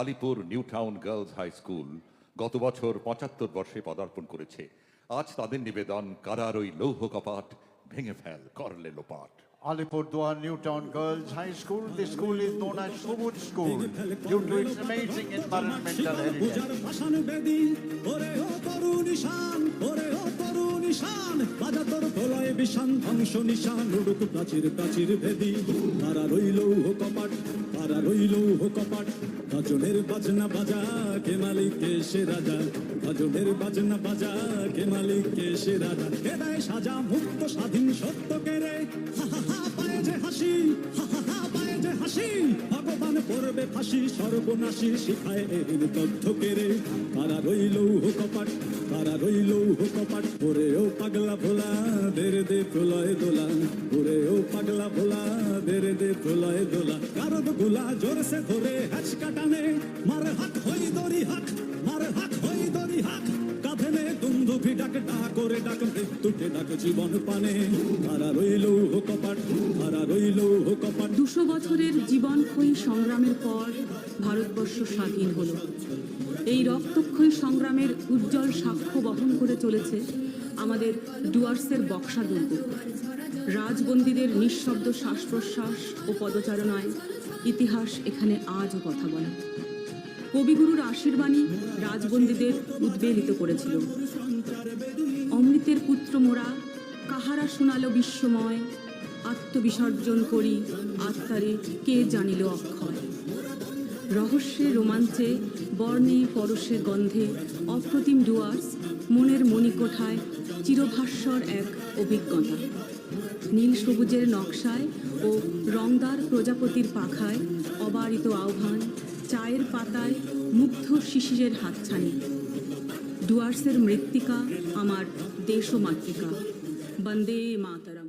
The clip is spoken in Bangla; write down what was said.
Alipur new town girls high school গত বছর পঁচাত্তর বর্ষে পদার্পণ করেছে আজ তাদের নিবেদন কারার ওই লৌহ কপাট ভেঙে ফেল করলে লোপাট Alipurduar Newtown Girls High School. This school is known as Subud School due to its amazing environmental heritage. বিষান ধ্বংস নিশান, উড়ুক প্রাচীর প্রাচীর ভেদি। তারা রইল হো কপাট, তারা রইল হো কপাট। গাজনের বাজনা বাজা, কে মালিক, কে সে রাজা? গাজনের বাজনা বাজা, কে মালিক, কে সে রাজা? কে দেয় সাজা মুক্ত স্বাধীন সত্য কে রে? পায়ে যে হাসি পায়ে যে হাসি। ভগবান পড়বে ফাঁসি, সর্বনাশী শিখায় এর তথ্য কেড়ে কারা রইল হো কপাট কারা রইল হো কপাট, ওরে ও পাগলা ভোলা। দে দোলা, ওরে ও পাগলা ভোলা দে দোলা। গোলা জোরসে ধরে হ্যাচ কাটানে, মার হাক হই দরি মার হাক হই দরি ডাক ডাক করে ডাক ডাক জীবন পানে। রইল হো কপাট রইল হো কপাট। দুশো বছরের জীবনক্ষয়ী সংগ্রামের পর ভারতবর্ষ স্বাধীন হলো। এই রক্তক্ষয়ী সংগ্রামের উজ্জ্বল সাক্ষ্য বহন করে চলেছে আমাদের ডুয়ার্সের বক্সা দুর্গ রাজবন্দীদের নিঃশব্দ শ্বাস প্রশ্বাস ও পদচারণায় ইতিহাস এখানে আজও কথা বলে। কবিগুরুর আশীর্বাণী রাজবন্দীদের উদ্বেলিত করেছিল। অমৃতের পুত্র মোরা, কাহারা শোনালো বিশ্বময়, আত্মবিসর্জন করি আত্মারে কে জানিল অক্ষয়। রহস্যে, রোমাঞ্চে, বর্ণে, পরশে, গন্ধে অপ্রতিম ডুয়ার্স মনের মণিকোঠায় চিরভাস্বর এক অভিজ্ঞতা। নীল সবুজের নকশায় ও রংদার প্রজাপতির পাখায় অবারিত আহ্বান, চায়ের পাতায় মুগ্ধ শিশিরের হাতছানি। ডুয়ার্সের মৃত্তিকা আমার দেশ মাতৃকা বন্দে মাতরম।